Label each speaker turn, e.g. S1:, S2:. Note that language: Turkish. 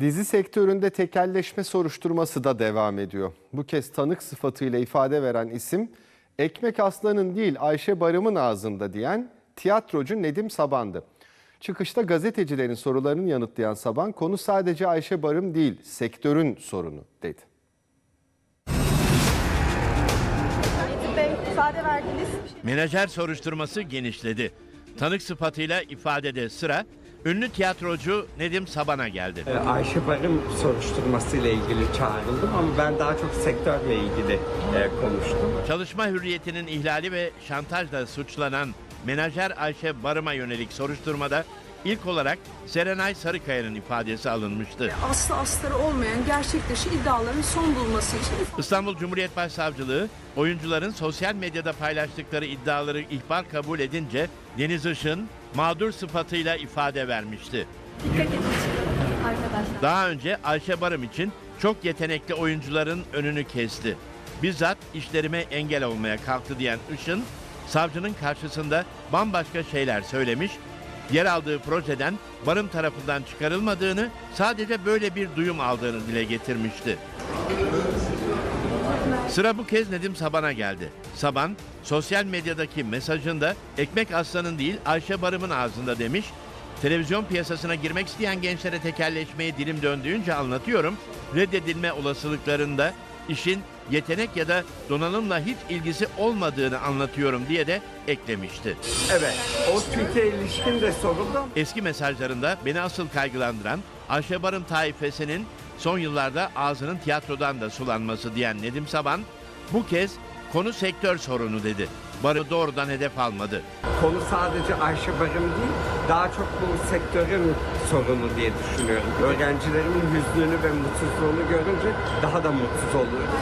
S1: Dizi sektöründe tekelleşme soruşturması da devam ediyor. Bu kez tanık sıfatıyla ifade veren isim Ekmek Aslan'ın değil Ayşe Barım'ın ağzında diyen tiyatrocu Nedim Saban'dı. Çıkışta gazetecilerin sorularını yanıtlayan Saban konu sadece Ayşe Barım değil sektörün sorunu dedi.
S2: Menajer soruşturması genişledi. Tanık sıfatıyla ifadede sıra ünlü tiyatrocu Nedim Saban'a geldi.
S3: Ee, Ayşe Barım soruşturmasıyla ilgili çağrıldım ama ben daha çok sektörle ilgili e, konuştum.
S2: Çalışma hürriyetinin ihlali ve şantajla suçlanan menajer Ayşe Barım'a yönelik soruşturmada ilk olarak Serenay Sarıkaya'nın ifadesi alınmıştı.
S4: aslı astarı olmayan gerçek dışı iddiaların son bulması için
S2: İstanbul Cumhuriyet Başsavcılığı oyuncuların sosyal medyada paylaştıkları iddiaları ihbar kabul edince Deniz Işın mağdur sıfatıyla ifade vermişti.
S5: Dikkat edin arkadaşlar.
S2: Daha önce Ayşe Barım için çok yetenekli oyuncuların önünü kesti. Bizzat işlerime engel olmaya kalktı diyen Işın, savcının karşısında bambaşka şeyler söylemiş, yer aldığı projeden Barım tarafından çıkarılmadığını, sadece böyle bir duyum aldığını dile getirmişti. Sıra bu kez Nedim Saban'a geldi. Saban, sosyal medyadaki mesajında ekmek aslanın değil Ayşe Barım'ın ağzında demiş. Televizyon piyasasına girmek isteyen gençlere tekelleşmeyi dilim döndüğünce anlatıyorum. Reddedilme olasılıklarında işin yetenek ya da donanımla hiç ilgisi olmadığını anlatıyorum diye de eklemişti.
S3: Evet, o tweet'e ilişkin de soruldu.
S2: Eski mesajlarında beni asıl kaygılandıran Ayşe Barım taifesinin son yıllarda ağzının tiyatrodan da sulanması diyen Nedim Saban bu kez konu sektör sorunu dedi. Barı doğrudan hedef almadı.
S3: Konu sadece Ayşe Barım değil, daha çok bu sektörün sorunu diye düşünüyorum. Öğrencilerimin hüznünü ve mutsuzluğunu görünce daha da mutsuz oluyorum.